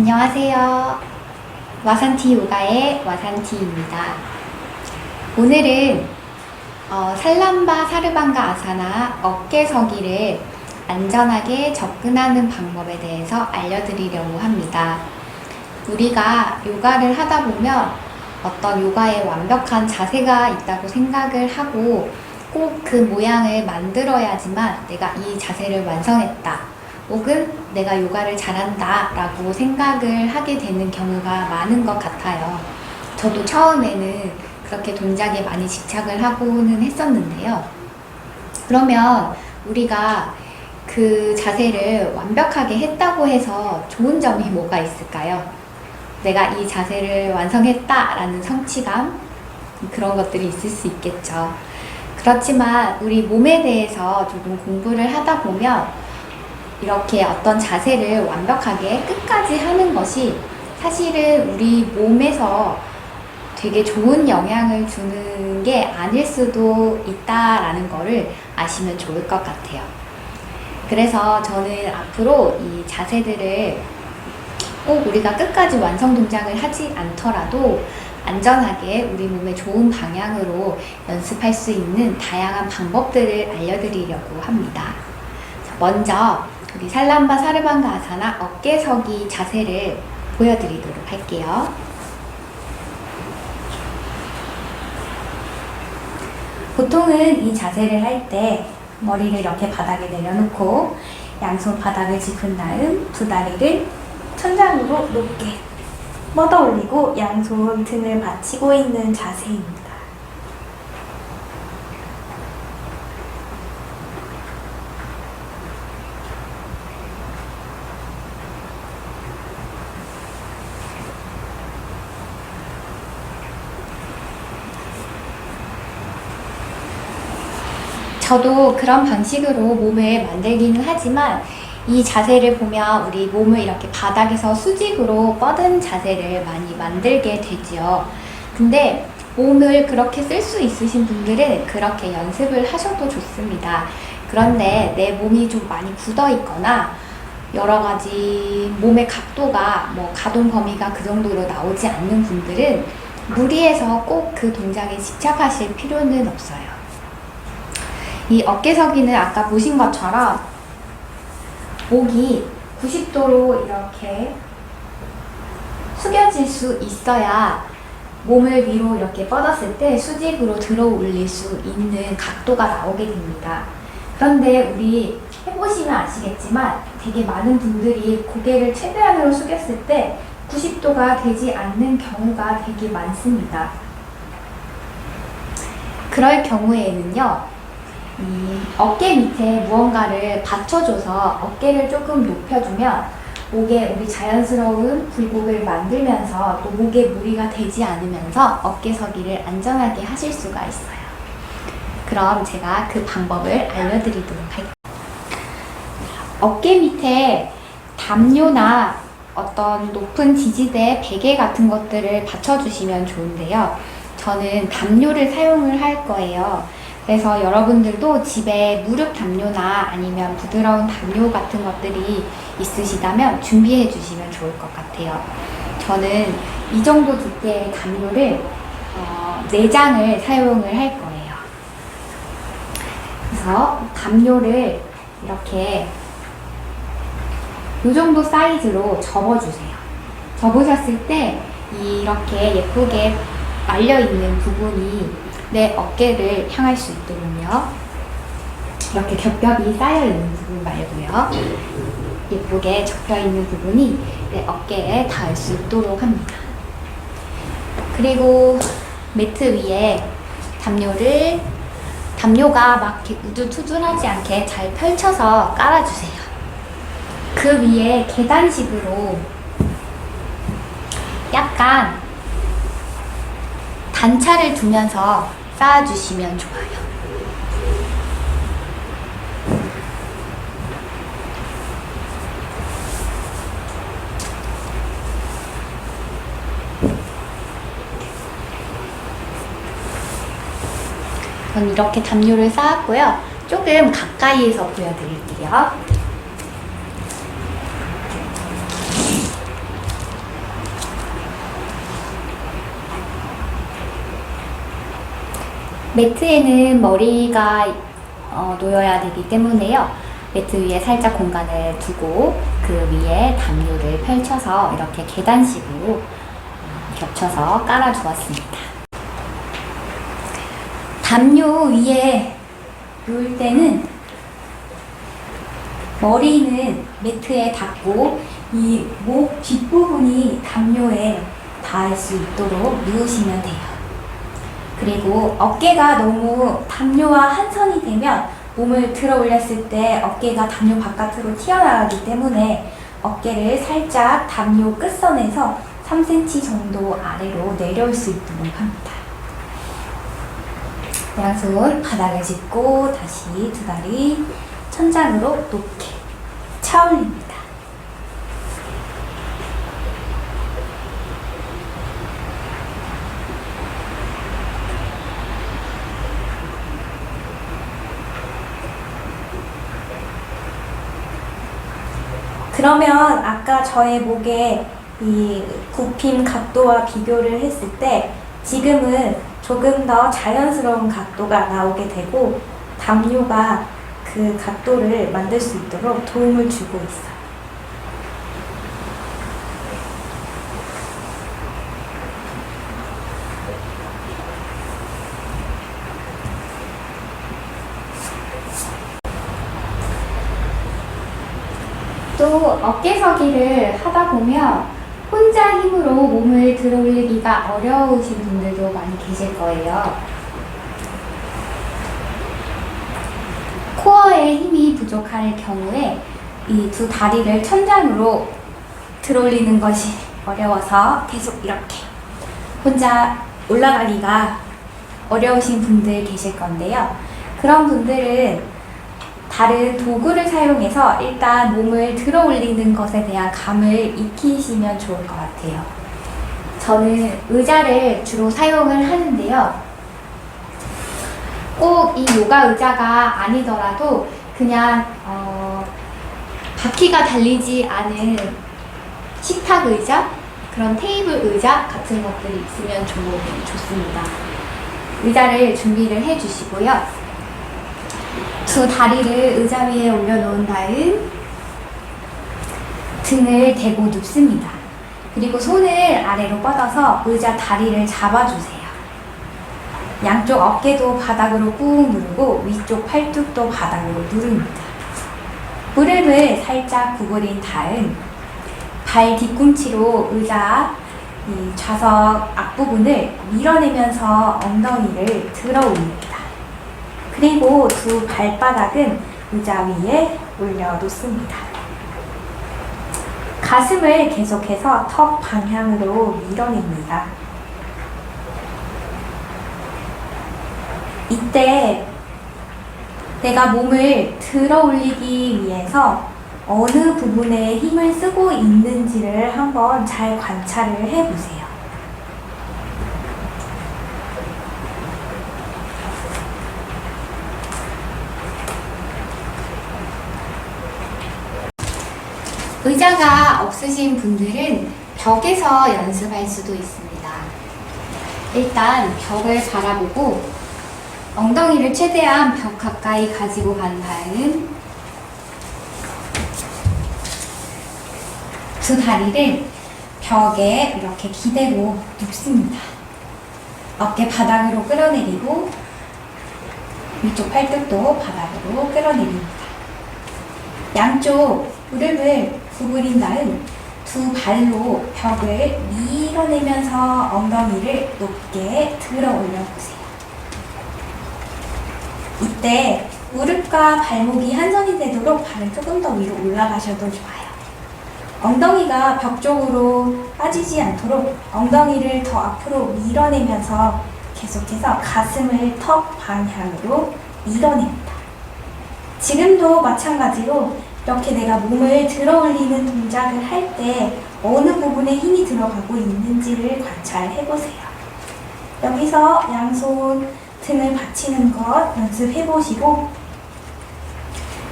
안녕하세요. 와산티 요가의 와산티입니다. 오늘은 어, 살람바 사르방가 아사나 어깨 서기를 안전하게 접근하는 방법에 대해서 알려드리려고 합니다. 우리가 요가를 하다 보면 어떤 요가에 완벽한 자세가 있다고 생각을 하고 꼭 그 모양을 만들어야지만 내가 이 자세를 완성했다. 혹은 내가 요가를 잘한다 라고 생각을 하게 되는 경우가 많은 것 같아요. 저도 처음에는 그렇게 동작에 많이 집착을 하고는 했었는데요. 그러면 우리가 그 자세를 완벽하게 했다고 해서 좋은 점이 뭐가 있을까요? 내가 이 자세를 완성했다라는 성취감? 그런 것들이 있을 수 있겠죠. 그렇지만 우리 몸에 대해서 조금 공부를 하다 보면 이렇게 어떤 자세를 완벽하게 끝까지 하는 것이 사실은 우리 몸에서 되게 좋은 영향을 주는 게 아닐 수도 있다라는 거를 아시면 좋을 것 같아요. 그래서 저는 앞으로 이 자세들을 꼭 우리가 끝까지 완성 동작을 하지 않더라도 안전하게 우리 몸에 좋은 방향으로 연습할 수 있는 다양한 방법들을 알려드리려고 합니다. 자, 먼저 우리 살람바 사르방가 아사나 어깨 서기 자세를 보여드리도록 할게요. 보통은 이 자세를 할 때 머리를 이렇게 바닥에 내려놓고 양손 바닥을 짚은 다음 두 다리를 천장으로 높게 뻗어 올리고 양손 등을 받치고 있는 자세입니다. 저도 그런 방식으로 몸을 만들기는 하지만 이 자세를 보면 우리 몸을 이렇게 바닥에서 수직으로 뻗은 자세를 많이 만들게 되지요. 근데 몸을 그렇게 쓸 수 있으신 분들은 그렇게 연습을 하셔도 좋습니다. 그런데 내 몸이 좀 많이 굳어 있거나 여러 가지 몸의 각도가 뭐 가동 범위가 그 정도로 나오지 않는 분들은 무리해서 꼭 그 동작에 집착하실 필요는 없어요. 이 어깨서기는 아까 보신 것처럼 목이 90도로 이렇게 숙여질 수 있어야 몸을 위로 이렇게 뻗었을 때 수직으로 들어 올릴 수 있는 각도가 나오게 됩니다. 그런데 우리 해보시면 아시겠지만 되게 많은 분들이 고개를 최대한으로 숙였을 때 90도가 되지 않는 경우가 되게 많습니다. 그럴 경우에는요, 이 어깨 밑에 무언가를 받쳐줘서 어깨를 조금 높여주면 목에 우리 자연스러운 굴곡을 만들면서 또 목에 무리가 되지 않으면서 어깨 서기를 안전하게 하실 수가 있어요. 그럼 제가 그 방법을 알려드리도록 할게요. 어깨 밑에 담요나 어떤 높은 지지대, 베개 같은 것들을 받쳐주시면 좋은데요. 저는 담요를 사용을 할 거예요. 그래서 여러분들도 집에 무릎 담요나 아니면 부드러운 담요 같은 것들이 있으시다면 준비해 주시면 좋을 것 같아요. 저는 이 정도 두께의 담요를 어, 4장을 사용을 할 거예요. 그래서 담요를 이렇게 이 정도 사이즈로 접어주세요. 접으셨을 때 이렇게 예쁘게 말려있는 부분이 내 어깨를 향할 수 있도록요. 이렇게 겹겹이 쌓여있는 부분 말고요. 예쁘게 접혀있는 부분이 내 어깨에 닿을 수 있도록 합니다. 그리고 매트 위에 담요를 담요가 막 이렇게 우두투둔하지 않게 잘 펼쳐서 깔아주세요. 그 위에 계단식으로 약간 단차를 두면서 쌓아주시면 좋아요. 전 이렇게 담요를 쌓았고요. 조금 가까이에서 보여드릴게요. 매트에는 머리가 어, 놓여야 되기 때문에요. 매트 위에 살짝 공간을 두고 그 위에 담요를 펼쳐서 이렇게 계단식으로 겹쳐서 깔아 두었습니다. 담요 위에 놓을 때는 머리는 매트에 닿고 이 목 뒷부분이 담요에 닿을 수 있도록 누우시면 돼요. 그리고 어깨가 너무 담요와 한 선이 되면 몸을 들어 올렸을 때 어깨가 담요 바깥으로 튀어나가기 때문에 어깨를 살짝 담요 끝선에서 3cm 정도 아래로 내려올 수 있도록 합니다. 양손 바닥을 짚고 다시 두 다리 천장으로 높게 차올립니다. 그러면 아까 저의 목에 이 굽힘 각도와 비교를 했을 때 지금은 조금 더 자연스러운 각도가 나오게 되고 담요가 그 각도를 만들 수 있도록 도움을 주고 있어요. 또 어깨서기를 하다 보면 혼자 힘으로 몸을 들어 올리기가 어려우신 분들도 많이 계실 거예요. 코어에 힘이 부족할 경우에 이 두 다리를 천장으로 들어 올리는 것이 어려워서 계속 이렇게 혼자 올라가기가 어려우신 분들 계실 건데요. 그런 분들은 다른 도구를 사용해서 일단 몸을 들어 올리는 것에 대한 감을 익히시면 좋을 것 같아요. 저는 의자를 주로 사용을 하는데요. 꼭 이 요가 의자가 아니더라도 그냥 어, 바퀴가 달리지 않은 식탁 의자, 그런 테이블 의자 같은 것들이 있으면 좋, 좋습니다. 의자를 준비를 해주시고요. 두 다리를 의자 위에 올려놓은 다음 등을 대고 눕습니다. 그리고 손을 아래로 뻗어서 의자 다리를 잡아주세요. 양쪽 어깨도 바닥으로 꾹 누르고 위쪽 팔뚝도 바닥으로 누릅니다. 무릎을 살짝 구부린 다음 발 뒤꿈치로 의자 이 좌석 앞부분을 밀어내면서 엉덩이를 들어 올립니다. 그리고 두 발바닥은 의자 위에 올려놓습니다. 가슴을 계속해서 턱 방향으로 밀어냅니다. 이때 내가 몸을 들어 올리기 위해서 어느 부분에 힘을 쓰고 있는지를 한번 잘 관찰을 해보세요. 의자가 없으신 분들은 벽에서 연습할 수도 있습니다. 일단 벽을 바라보고 엉덩이를 최대한 벽 가까이 가지고 간 다음 두 다리를 벽에 이렇게 기대고 눕습니다. 어깨 바닥으로 끌어내리고 위쪽 팔뚝도 바닥으로 끌어내립니다. 양쪽 무릎을 구부린 다음 두 발로 벽을 밀어내면서 엉덩이를 높게 들어 올려보세요. 이때 무릎과 발목이 한 선이 되도록 발을 조금 더 위로 올라가셔도 좋아요. 엉덩이가 벽 쪽으로 빠지지 않도록 엉덩이를 더 앞으로 밀어내면서 계속해서 가슴을 턱 방향으로 밀어냅니다. 지금도 마찬가지로 이렇게 내가 몸을 들어 올리는 동작을 할 때 어느 부분에 힘이 들어가고 있는지를 관찰해 보세요. 여기서 양손 등을 받치는 것 연습해 보시고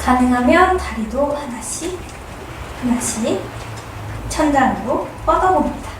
가능하면 다리도 하나씩 하나씩 천장으로 뻗어봅니다.